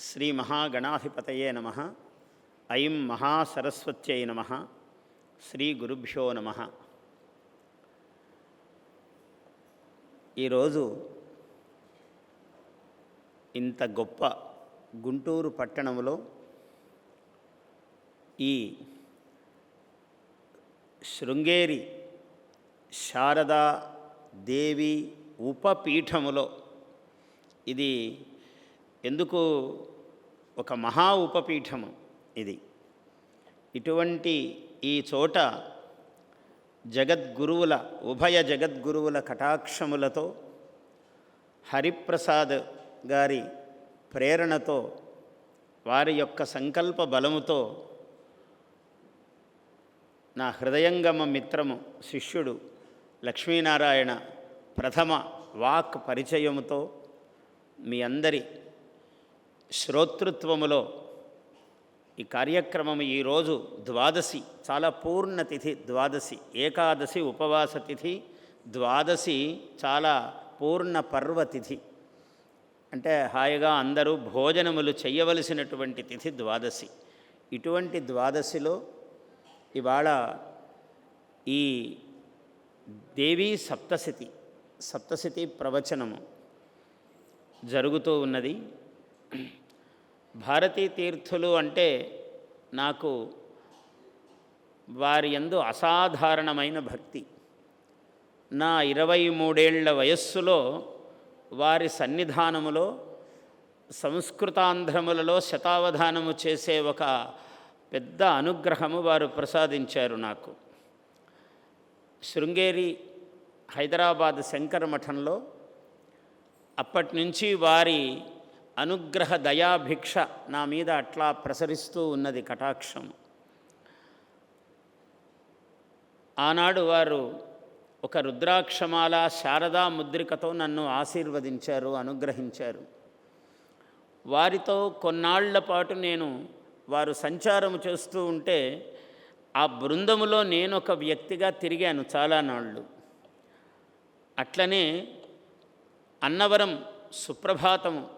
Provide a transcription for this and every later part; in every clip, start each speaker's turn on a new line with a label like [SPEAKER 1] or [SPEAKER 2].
[SPEAKER 1] శ్రీ మహాగణాధిపతయే నమ. ఐం మహాసరస్వత్యై నమ. శ్రీ గురుభ్యో నమ. ఈరోజు ఇంత గొప్ప గుంటూరు పట్టణంలో ఈ శృంగేరి శారదా దేవి ఉపపీఠములో ఇది ఎందుకు ఒక మహా ఉపపీఠము ఇది? ఇటువంటి ఈ చోట జగద్గురువుల ఉభయ జగద్గురువుల కటాక్షములతో హరిప్రసాద్ గారి ప్రేరణతో వారి యొక్క సంకల్ప బలముతో నా హృదయంగమ మిత్రము శిష్యుడు లక్ష్మీనారాయణ ప్రథమ వాక్ పరిచయముతో మీ అందరి శ్రోతృత్వములో ఈ కార్యక్రమం ఈరోజు ద్వాదశి చాలా పూర్ణ తిథి ద్వాదశి ఏకాదశి ఉపవాస తిథి ద్వాదశి చాలా పూర్ణ పర్వతిథి అంటే హాయిగా అందరూ భోజనములు చేయవలసినటువంటి తిథి ద్వాదశి. ఇటువంటి ద్వాదశిలో ఇవాళ ఈ దేవీ సప్తశతి సప్తశతి ప్రవచనము జరుగుతూ ఉన్నది. భారతీ తీర్థులు అంటే నాకు వారి యందు అసాధారణమైన భక్తి. నా ఇరవై మూడేళ్ళ వయస్సులో వారి సన్నిధానములో సంస్కృతాంధ్రములలో శతావధానము చేసే ఒక పెద్ద అనుగ్రహము వారు ప్రసాదించారు నాకు. శృంగేరి హైదరాబాద్ శంకర మఠంలో అప్పటి నుంచి వారి అనుగ్రహ దయాభిక్ష నా మీద అట్లా ప్రసరిస్తూ ఉన్నది కటాక్షం. ఆనాడు వారు ఒక రుద్రాక్షమాల శారదా ముద్రికతో నన్ను ఆశీర్వదించారు అనుగ్రహించారు. వారితో కొన్నాళ్ళ పాటు నేను వారు సంచారం చేస్తూ ఉంటే ఆ బృందములో నేను ఒక వ్యక్తిగా తిరిగాను చాలా నాళ్ళు. అట్లనే అన్నవరం సుప్రభాతము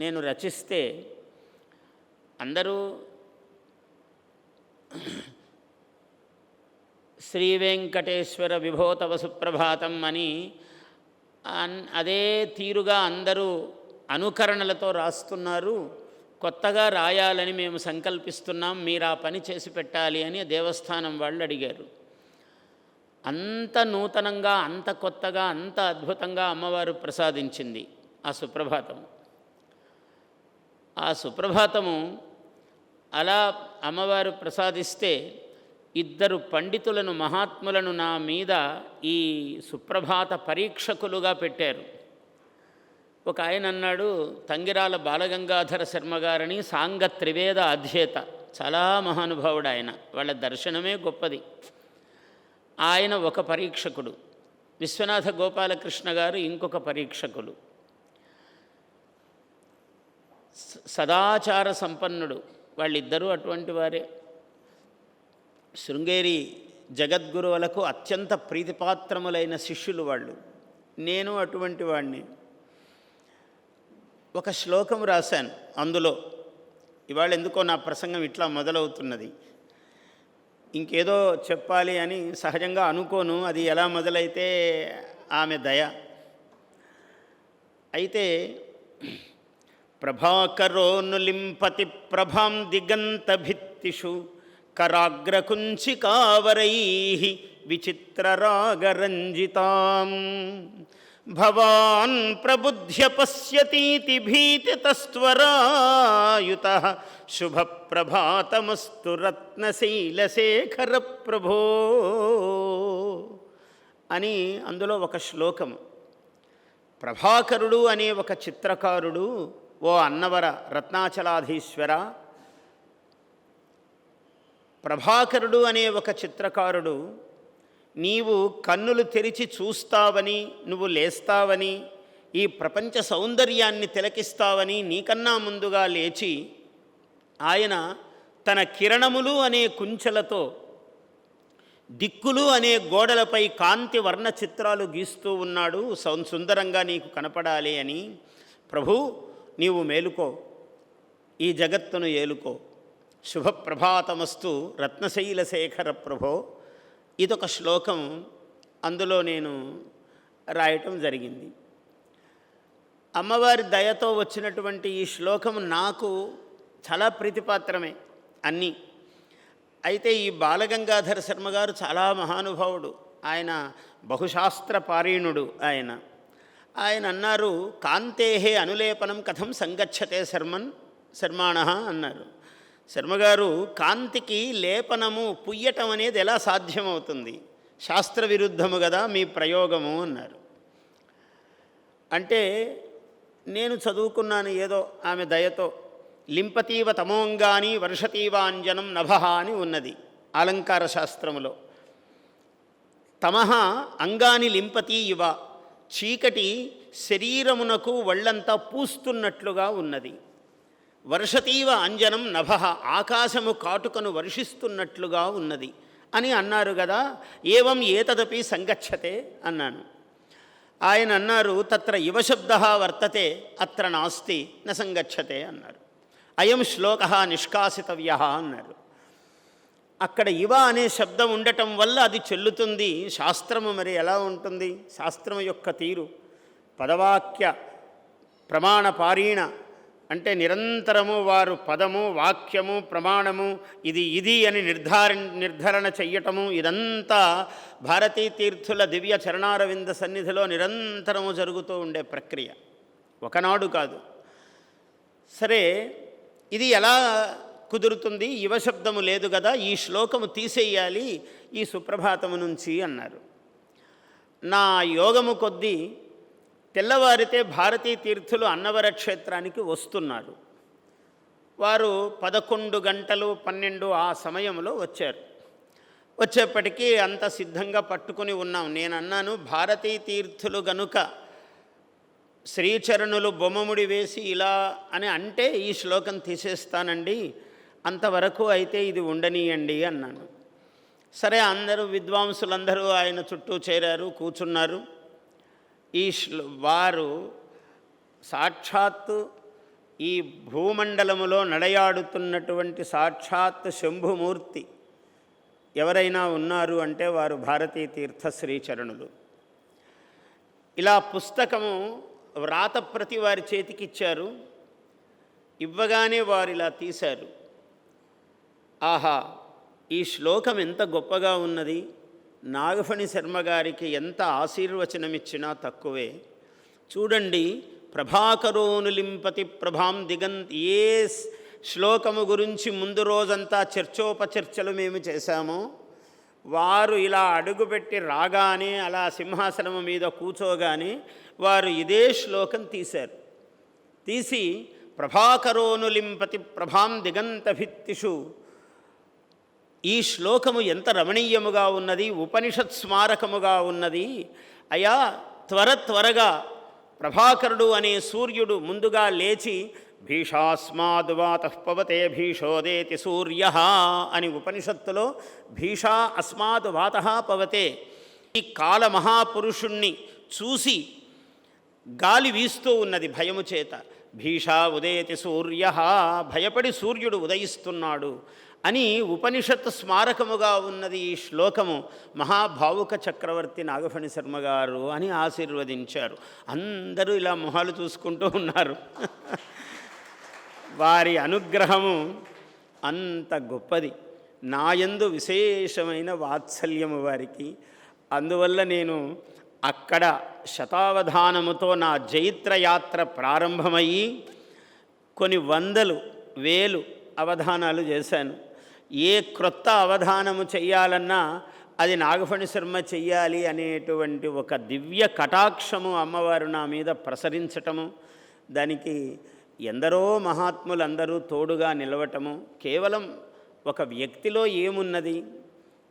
[SPEAKER 1] నేను రచిస్తే అందరూ శ్రీ వెంకటేశ్వర విభోతవ సుప్రభాతం అని అన్- అదే తీరుగా అందరూ అనుకరణలతో రాస్తున్నారు. కొత్తగా రాయాలని మేము సంకల్పిస్తున్నాం. మీరు ఆ పని చేసి పెట్టాలి అని దేవస్థానం వాళ్ళు అడిగారు. అంత నూతనంగా అంత కొత్తగా అంత అద్భుతంగా అమ్మవారు ప్రసాదించింది ఆ సుప్రభాతం. ఆ సుప్రభాతము అలా అమ్మవారు ప్రసాదిస్తే ఇద్దరు పండితులను మహాత్ములను నా మీద ఈ సుప్రభాత పరీక్షకులుగా పెట్టారు. ఒక ఆయన అన్నాడు తంగిరాల బాలగంగాధర శర్మ గారని సాంగ త్రివేద అధ్యేత. చాలా మహానుభావుడు ఆయన వాళ్ళ దర్శనమే గొప్పది. ఆయన ఒక పరీక్షకుడు. విశ్వనాథ గోపాలకృష్ణ గారు ఇంకొక పరీక్షకులు. సదాచార సంపన్నుడు. వాళ్ళిద్దరూ అటువంటి వారే. శృంగేరి జగద్గురువులకు అత్యంత ప్రీతిపాత్రములైన శిష్యులు వాళ్ళు. నేను అటువంటి వాడిని ఒక శ్లోకం రాశాను అందులో. ఇవాళ ఎందుకో నా ప్రసంగం ఇట్లా మొదలవుతున్నది. ఇంకేదో చెప్పాలి అని సహజంగా అనుకోను. అది ఎలా మొదలైతే ఆమె దయ. అయితే ప్రభాకరోనులింపతి ప్రభాం దిగంతభిత్తిషు కరాగ్రకుంచికావరై విచిత్రరాగరంజితాం. భవాన్ ప్రబుధ్య పశ్యతీతి భీతితస్వరాయుత శుభప్రభాతమస్తు రత్నశీలశేఖర ప్రభో అని అందులో ఒక శ్లోకము. ప్రభాకరుడు అనే ఒక చిత్రకారుడు ఓ అన్నవర రత్నాచలాధీశ్వర ప్రభాకరుడు అనే ఒక చిత్రకారుడు నీవు కన్నులు తెరిచి చూస్తావని నువ్వు లేస్తావని ఈ ప్రపంచ సౌందర్యాన్ని తిలకిస్తావని నీకన్నా ముందుగా లేచి ఆయన తన కిరణములు అనే కుంచెలతో దిక్కులు అనే గోడలపై కాంతి వర్ణ చిత్రాలు గీస్తూ ఉన్నాడు. సౌ- సుందరంగా నీకు కనపడాలి అని. ప్రభు నీవు మేలుకో. ఈ జగత్తును ఏలుకో. శుభప్రభాతమస్తు రత్నశైల శేఖర ప్రభో. ఇదొక శ్లోకం అందులో నేను రాయటం జరిగింది. అమ్మవారి దయతో వచ్చినటువంటి ఈ శ్లోకం నాకు చాలా ప్రీతిపాత్రమే అన్నీ. అయితే ఈ బాలగంగాధర శర్మ గారు చాలా మహానుభావుడు. ఆయన బహుశాస్త్ర పారీణుడు ఆయన. ఆయన అన్నారు కాంతేహే అనులేపనం కథం సంగచ్చతే శర్మన్ శర్మాణ అన్నారు. శర్మగారు కాంతికి లేపనము పుయ్యటం అనేది ఎలా సాధ్యమవుతుంది? శాస్త్ర విరుద్ధము కదా మీ ప్రయోగము అన్నారు. అంటే నేను చదువుకున్నాను ఏదో ఆమె దయతో లింపతీవ తమోంగాని వర్షతీవాంజనం నభ అని ఉన్నది అలంకార శాస్త్రములో. తమహ అంగాని లింపతి ఇవ చీకటి శరీరమునకు వళ్ళంతా పూస్తున్నట్లుగా ఉన్నది. వర్షతీవ అంజనం నభ ఆకాశము కాటుకను వర్షిస్తున్నట్లుగా ఉన్నది అని అన్నారు కదా ఏవం ఏతదపి సంగచ్చతే అన్నాను. ఆయన అన్నారు తత్ర యువశబ్ద వర్తతే అత్ర నాస్తి నసంగచ్చతే అన్నారు. అయం శ్లోక నిష్కాసితవ్య అన్నారు. అక్కడ ఇవ అనే శబ్దం ఉండటం వల్ల అది చెల్లుతుంది. శాస్త్రము మరి ఎలా ఉంటుంది? శాస్త్రము యొక్క తీరు. పదవాక్య ప్రమాణ పారీణ అంటే నిరంతరము వారు పదము వాక్యము ప్రమాణము ఇది ఇది అని నిర్ధార నిర్ధారణ చెయ్యటము ఇదంతా భారతీ తీర్థుల దివ్య చరణారవింద సన్నిధిలో నిరంతరము జరుగుతూ ఉండే ప్రక్రియ. ఒకనాడు కాదు. సరే ఇది ఎలా కుదురుతుంది యువశబ్దము లేదు కదా ఈ శ్లోకము తీసేయాలి ఈ సుప్రభాతము నుంచి అన్నారు. నా యోగము కొద్దీ తెల్లవారితే భారతీ తీర్థులు అన్నవర క్షేత్రానికి వస్తున్నారు. వారు పదకొండు గంటలు పన్నెండు ఆ సమయంలో వచ్చారు. వచ్చేప్పటికీ అంత సిద్ధంగా పట్టుకుని ఉన్నాం. నేను అన్నాను భారతీ తీర్థులు గనుక శ్రీచరణులు బొమ్మముడి వేసి ఇలా అని అంటే ఈ శ్లోకం తీసేస్తానండి. అంతవరకు అయితే ఇది ఉండనీయండి అన్నాను. సరే అందరూ విద్వాంసులందరూ ఆయన చుట్టూ చేరారు కూర్చున్నారు. ఈ వారు సాక్షాత్తు ఈ భూమండలములో నడయాడుతున్నటువంటి సాక్షాత్ శంభుమూర్తి ఎవరైనా ఉన్నారు అంటే వారు భారతీ తీర్థ శ్రీచరణులు ఇలా పుస్తకము వ్రాతప్రతి వారి చేతికిచ్చారు ఇవ్వగానే వారు ఇలా తీశారు. ఆహా ఈ శ్లోకం ఎంత గొప్పగా ఉన్నది? నాగఫణి శర్మ గారికి ఎంత ఆశీర్వచనమిచ్చినా తక్కువే. చూడండి ప్రభాకరోనులింపతి ప్రభాం దిగంత్ ఏ శ్లోకము గురించి ముందు రోజంతా చర్చోపచర్చలు మేము చేశామో. వారు ఇలా అడుగుపెట్టి రాగానే అలా సింహాసనము మీద కూర్చోగానే వారు ఇదే శ్లోకం తీశారు. తీసి ప్రభాకరోనులింపతి ప్రభాం దిగంతభిత్తిషు ఈ శ్లోకము ఎంత రమణీయముగా ఉన్నది ఉపనిషత్ స్మారకముగా ఉన్నది? అయా త్వర త్వరగా ప్రభాకరుడు అనే సూర్యుడు ముందుగా లేచి భీషాస్మాద్వాత పవతే భీషోదేతి సూర్య అని ఉపనిషత్తులో భీషా అస్మాద్ వాత పవతే ఈ కాల మహాపురుషుణ్ణి చూసి గాలి వీస్తూ ఉన్నది భయము చేత. భీషా ఉదయతి సూర్య భయపడి సూర్యుడు ఉదయిస్తున్నాడు అని ఉపనిషత్ స్మారకముగా ఉన్నది ఈ శ్లోకము. మహాభావుక చక్రవర్తి నాగఫణి శర్మ గారు అని ఆశీర్వదించారు. అందరూ ఇలా మొహాలు చూసుకుంటూ ఉన్నారు. వారి అనుగ్రహము అంత గొప్పది. నాయందు విశేషమైన వాత్సల్యము వారికి. అందువల్ల నేను అక్కడ శతావధానముతో నా జైత్రయాత్ర ప్రారంభమయ్యి కొన్ని వందలు వేలు అవధానాలు చేశాను. ఏ క్రొత్త అవధానము చెయ్యాలన్నా అది నాగఫణి శర్మ చెయ్యాలి అనేటువంటి ఒక దివ్య కటాక్షము అమ్మవారు నా మీద ప్రసరించటము దానికి ఎందరో మహాత్ములందరూ తోడుగా నిలవటము కేవలం ఒక వ్యక్తిలో ఏమున్నది?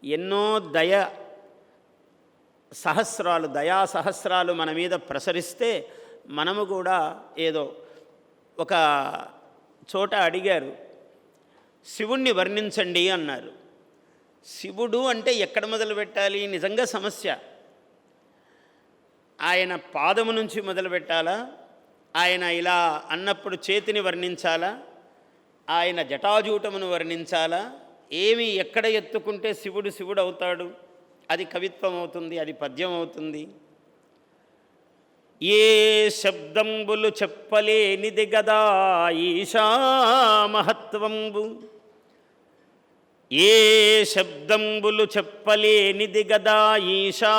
[SPEAKER 1] ఎన్నో దయ సహస్రాలు దయా సహస్రాలు మన మీద ప్రసరిస్తే మనము కూడా ఏదో ఒక చోట అడిగారు శివుణ్ణి వర్ణించండి అన్నారు. శివుడు అంటే ఎక్కడ మొదలు పెట్టాలి? నిజంగా సమస్య. ఆయన పాదము నుంచి మొదలు పెట్టాలా? ఆయన ఇలా అన్నప్పుడు చేతిని వర్ణించాలా? ఆయన జటాజూటమును వర్ణించాలా? ఏమి ఎక్కడ ఎత్తుకుంటే శివుడు శివుడు అవుతాడు అది కవిత్వం అవుతుంది అది పద్యం అవుతుంది ఏ శబ్దంబులు చెప్పలేనిది గదా ఈశా మహత్వంబు. ఏ శబ్దంబులు చెప్పలేనిది గదా ఈశా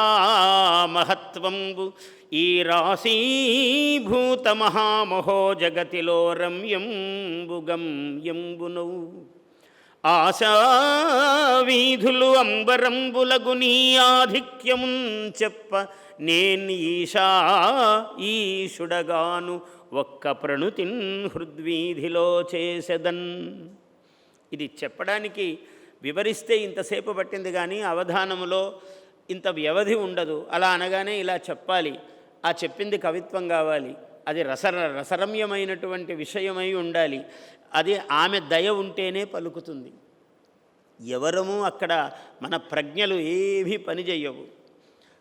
[SPEAKER 1] మహత్వంబు. ఈ రాశీభూత మహామహో జగతిలో రమ్యంబు గమ్యంబునవు ఆశా వీధులు అంబరంబులగు నీ ఆధిక్యమున్ చెప్ప నేను ఈశా ఈశుడగాను ఒక్క ప్రణుతిన్ హృద్వీధిలో చేసెదన్. ఇది చెప్పడానికి వివరిస్తే ఇంతసేపు పట్టింది కానీ అవధానములో ఇంత వ్యవధి ఉండదు. అలా అనగానే ఇలా చెప్పాలి. ఆ చెప్పింది కవిత్వం కావాలి. అది రస రసరమ్యమైనటువంటి విషయమై ఉండాలి. అది ఆమె దయ ఉంటేనే పలుకుతుంది. ఎవరము అక్కడ మన ప్రజ్ఞలు ఏమీ పనిచేయవు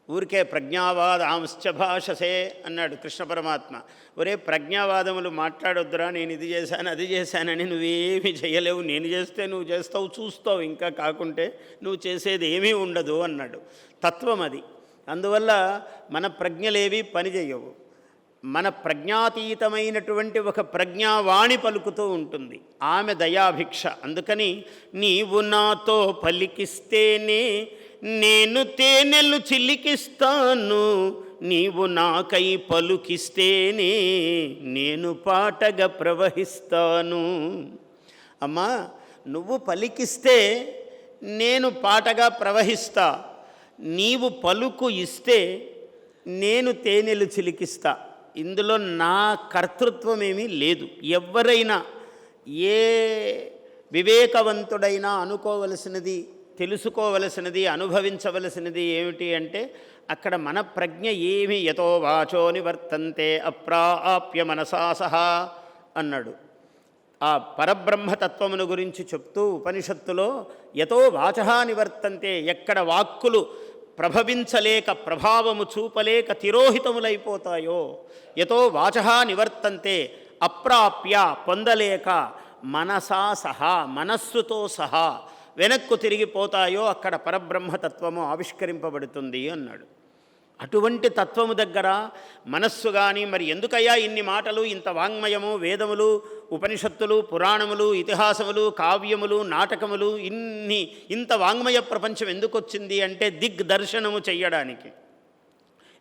[SPEAKER 1] ఊరికే ప్రజ్ఞావాదాంశ్చ భాషసే అన్నాడు కృష్ణ పరమాత్మ. ఒరే ప్రజ్ఞావాదములు మాట్లాడొద్దురా నేను ఇది చేశాను అది చేశానని నువ్వేమీ చేయలేవు నేను చేస్తే నువ్వు చేస్తావు చూస్తావు. ఇంకా కాకుంటే నువ్వు చేసేది ఏమీ ఉండదు అన్నాడు. తత్వం అది. అందువల్ల మన ప్రజ్ఞలేవి పనిచేయవు మన ప్రజ్ఞాతీతమైనటువంటి ఒక ప్రజ్ఞావాణి పలుకుతూ ఉంటుంది. ఆమె దయాభిక్ష. అందుకని నీవు నాతో పలికిస్తేనే నేను తేనెలు చిలికిస్తాను. నీవు నాకై పలుకిస్తేనే నేను పాటగా ప్రవహిస్తాను. అమ్మా నువ్వు పలికిస్తే నేను పాటగా ప్రవహిస్తా. నీవు పలుకు ఇస్తే నేను తేనెలు చిలికిస్తా. ఇందులో నా కర్తృత్వం ఏమీ లేదు. ఎవరైనా ఏ వివేకవంతుడైనా అనుకోవలసినది తెలుసుకోవలసినది అనుభవించవలసినది ఏమిటి అంటే అక్కడ మన ప్రజ్ఞ ఏమి యతో వాచో నివర్తంతే అప్రాప్య మనసా సహా అన్నాడు. ఆ పరబ్రహ్మతత్వమును గురించి చెప్తూ ఉపనిషత్తులో యతో వాచ నివర్తంతే ఎక్కడ వాక్కులు ప్రభవించలేక ప్రభావము చూపలేక తిరోహితములైపోతాయో? యతో వాచ నివర్తంతే అప్రాప్య పొందలేక మనసా సహా మనస్సుతో సహా వెనక్కు తిరిగిపోతాయో? అక్కడ పరబ్రహ్మతత్వము ఆవిష్కరింపబడుతుంది అన్నాడు. అటువంటి తత్వము దగ్గర మనస్సు కానీ మరి ఎందుకయ్యా ఇన్ని మాటలు ఇంత వాంగ్మయము వేదములు ఉపనిషత్తులు పురాణములు ఇతిహాసములు కావ్యములు నాటకములు ఇన్ని ఇంత వాంగ్మయ ప్రపంచం ఎందుకు వచ్చింది అంటే దిగ్దర్శనము చెయ్యడానికి.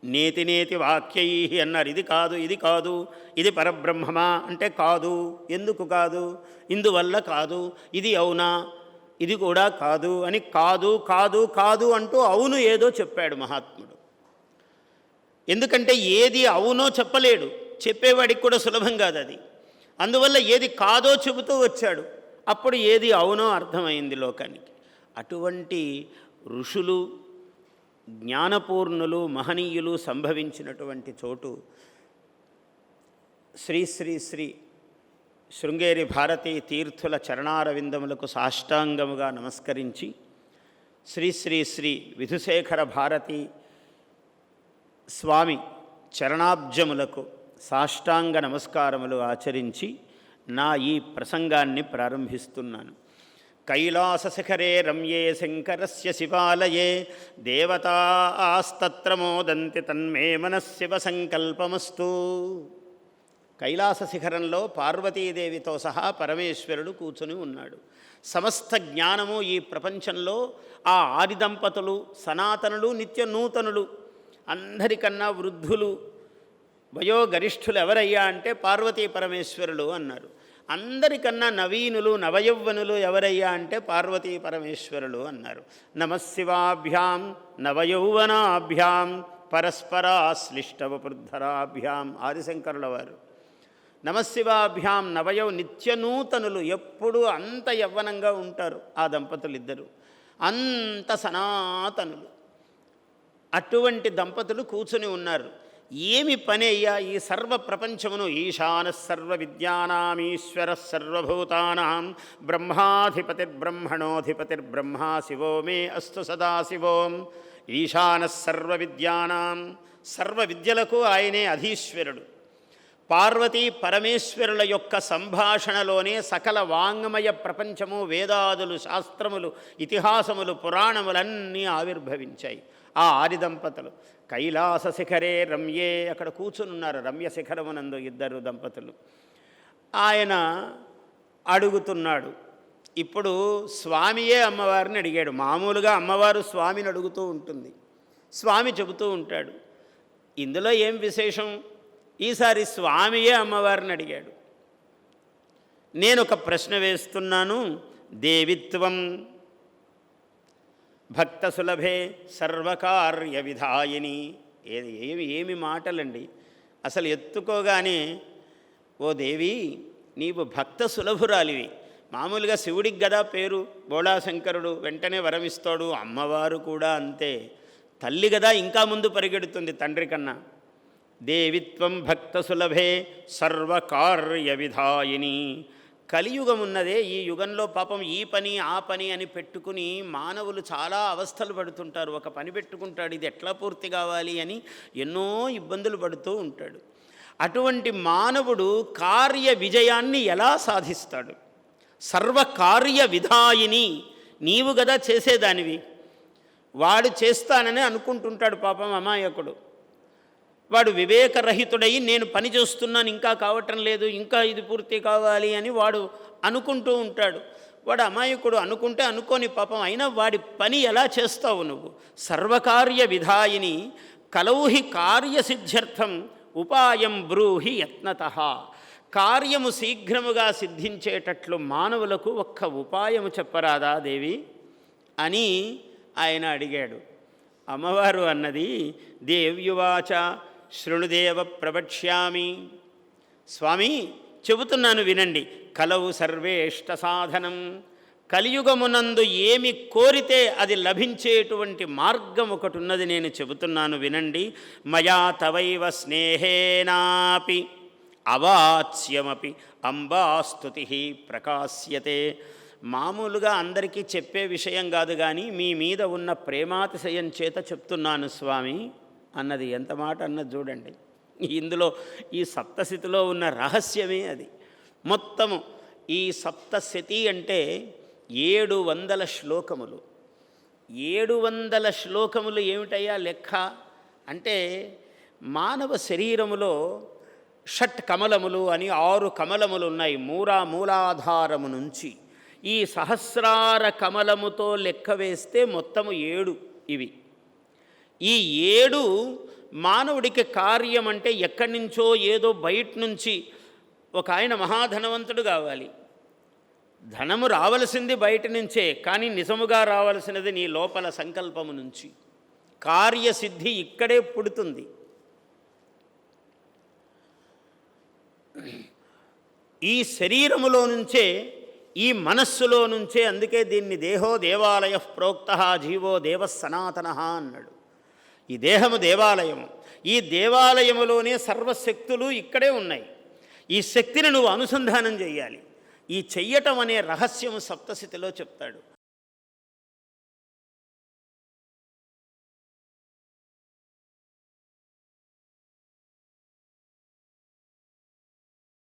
[SPEAKER 1] నేతి నేతి వాక్యై అన్నారు ఇది కాదు ఇది కాదు ఇది పరబ్రహ్మమా అంటే కాదు ఎందుకు కాదు ఇందువల్ల కాదు ఇది అవునా ఇది కూడా కాదు అని కాదు కాదు కాదు అంటూ అవును ఏదో చెప్పాడు మహాత్ముడు. ఎందుకంటే ఏది అవునో చెప్పలేడు. చెప్పేవాడికి కూడా సులభం కాదు అది. అందువల్ల ఏది కాదో చెబుతూ వచ్చాడు. అప్పుడు ఏది అవునో అర్థమైంది లోకానికి. అటువంటి ఋషులు జ్ఞానపూర్ణులు మహనీయులు సంభవించినటువంటి చోటు శ్రీ శ్రీ శ్రీ శృంగేరి భారతీ తీర్థుల చరణారవిందములకు సాష్టాంగముగా నమస్కరించి శ్రీ శ్రీ శ్రీ విధుశేఖర భారతి స్వామి చరణాబ్జములకు సాష్టాంగ నమస్కారములు ఆచరించి నా ఈ ప్రసంగాన్ని ప్రారంభిస్తున్నాను. కైలాసశిఖరే రమ్యే శంకరస్య శివాలయే దేవతా ఆస్తత్ర మోదంతి తన్మే మనశివ సంకల్పమస్తు. కైలాస శిఖరంలో పార్వతీదేవితో సహా పరమేశ్వరుడు కూర్చుని ఉన్నాడు. సమస్త జ్ఞానము ఈ ప్రపంచంలో ఆ ఆది దంపతులు సనాతనులు నిత్య నూతనులు అందరికన్నా వృద్ధులు వయోగరిష్ఠులు ఎవరయ్యా అంటే పార్వతీ పరమేశ్వరులు అన్నారు. అందరికన్నా నవీనులు నవయౌవనులు ఎవరయ్యా అంటే పార్వతీ పరమేశ్వరులు అన్నారు. నమశివాభ్యాం నవయౌవనాభ్యాం పరస్పరాశ్లిష్టవపుర్ధరాభ్యాం ఆదిశంకరుల వారు. నమశివాభ్యాం నవయౌ నిత్యనూతనులు ఎప్పుడూ అంత యవ్వనంగా ఉంటారు ఆ దంపతులు ఇద్దరు అంత సనాతనులు. అటువంటి దంపతులు కూర్చుని ఉన్నారు. ఏమి పని అయ్యా ఈ సర్వ ప్రపంచమును? ఈశాన సర్వ విద్యానామీశ్వర సర్వభూతానాం బ్రహ్మాధిపతిర్బ్రహ్మణోధిపతిర్బ్రహ్మా శివో మే అస్తు సదాశివోం ఈశాన సర్వ విద్యానాం సర్వ విద్యలకు ఆయనే అధీశ్వరుడు. పార్వతీ పరమేశ్వరుల యొక్క సంభాషణలోనే సకల వాంగ్మయ ప్రపంచము వేదాదులు శాస్త్రములు ఇతిహాసములు పురాణములన్నీ ఆవిర్భవించాయి. ఆ ఆది దంపతులు. కైలాస శిఖరే రమ్యే అక్కడ కూర్చునున్నారు రమ్య శిఖరమునందు ఇద్దరు దంపతులు. ఆయన అడుగుతున్నాడు. ఇప్పుడు స్వామియే అమ్మవారిని అడిగాడు. మామూలుగా అమ్మవారు స్వామిని అడుగుతూ ఉంటుంది. స్వామి చెబుతూ ఉంటాడు. ఇందులో ఏం విశేషం? ఈసారి స్వామియే అమ్మవారిని అడిగాడు. నేను ఒక ప్రశ్న వేస్తున్నాను. దేవిత్వం భక్త సులభే సర్వకార్య విధాయిని ఏది ఏమి ఏమి మాటలండి? అసలు ఎత్తుకోగానే ఓ దేవి నీవు భక్త సులభురాలివి మామూలుగా శివుడికి గదా పేరు బోళాశంకరుడు వెంటనే వరమిస్తాడు అమ్మవారు కూడా అంతే. తల్లి గదా ఇంకా ముందు పరిగెడుతుంది తండ్రి కన్నా. దేవిత్వం భక్త సులభే సర్వకార్య విధాయిని కలియుగం ఉన్నదే ఈ యుగంలో పాపం ఈ పని ఆ పని అని పెట్టుకుని మానవులు చాలా అవస్థలు పడుతుంటారు. ఒక పని పెట్టుకుంటాడు ఇది ఎట్లా పూర్తి కావాలి అని ఎన్నో ఇబ్బందులు పడుతూ ఉంటాడు. అటువంటి మానవుడు కార్య విజయాన్ని ఎలా సాధిస్తాడు? సర్వకార్య విధాయిని నీవు గదా చేసేదానివి. వాడు చేస్తానని అనుకుంటుంటాడు పాపం అమాయకుడు. వాడు వివేకరహితుడై నేను పని చేస్తున్నాను ఇంకా కావటం లేదు ఇంకా ఇది పూర్తి కావాలి అని వాడు అనుకుంటూ ఉంటాడు. వాడు అమాయకుడు అనుకుంటే అనుకోని పాపం అయినా వాడి పని ఎలా చేస్తావు నువ్వు? సర్వకార్య విధాయిని కలౌహి కార్యసిద్ధ్యర్థం ఉపాయం బ్రూహి యత్నత. కార్యము శీఘ్రముగా సిద్ధించేటట్లు మానవులకు ఒక్క ఉపాయము చెప్పరాదా దేవి? అని ఆయన అడిగాడు. అమ్మవారు అన్నది దేవ్యువాచ శృణుదేవ ప్రవక్ష్యామి. స్వామి చెబుతున్నాను వినండి. కలవు సర్వేష్ట సాధనం. కలియుగమునందు ఏమి కోరితే అది లభించేటువంటి మార్గం ఒకటి ఉన్నది నేను చెబుతున్నాను వినండి. మయా తవైవ స్నేహేనాపి. అవాచ్యమపి. అంబాస్తుతి ప్రకాశ్యతే. మామూలుగా అందరికీ చెప్పే విషయం కాదు కానీ మీ మీద ఉన్న ప్రేమాతిశయం చేత చెప్తున్నాను స్వామి. అన్నది ఎంత మాట అన్నది చూడండి. ఇందులో ఈ సప్తశతిలో ఉన్న రహస్యమే అది. మొత్తము ఈ సప్తశతి అంటే ఏడు వందల శ్లోకములు. ఏడు వందల శ్లోకములు ఏమిటయ్యా లెక్క? అంటే మానవ శరీరములో షట్ కమలములు అని ఆరు కమలములు ఉన్నాయి మూరా మూలాధారము నుంచి. ఈ సహస్రార కమలముతో లెక్క వేస్తే మొత్తము ఏడు ఇవి. ఈ ఏడు మానవుడికి కార్యం అంటే ఎక్కడి నుంచో ఏదో బయట నుంచి ఒక ఆయన మహాధనవంతుడు కావాలి. ధనము రావలసింది బయట నుంచే కానీ నిజముగా రావలసినది నీ లోపల సంకల్పము నుంచి. కార్యసిద్ధి ఇక్కడే పుడుతుంది. ఈ శరీరములో నుంచే ఈ మనస్సులో నుంచే అందుకే దీన్ని దేహో దేవాలయ ప్రోక్త జీవో దేవ సనాతన అన్నాడు. ఈ దేహము దేవాలయము. ఈ దేవాలయములోనే సర్వశక్తులు ఇక్కడే ఉన్నాయి. ఈ శక్తిని నువ్వు అనుసంధానం చేయాలి. ఈ చెయ్యటం అనే రహస్యము సప్తశతిలో చెప్తాడు.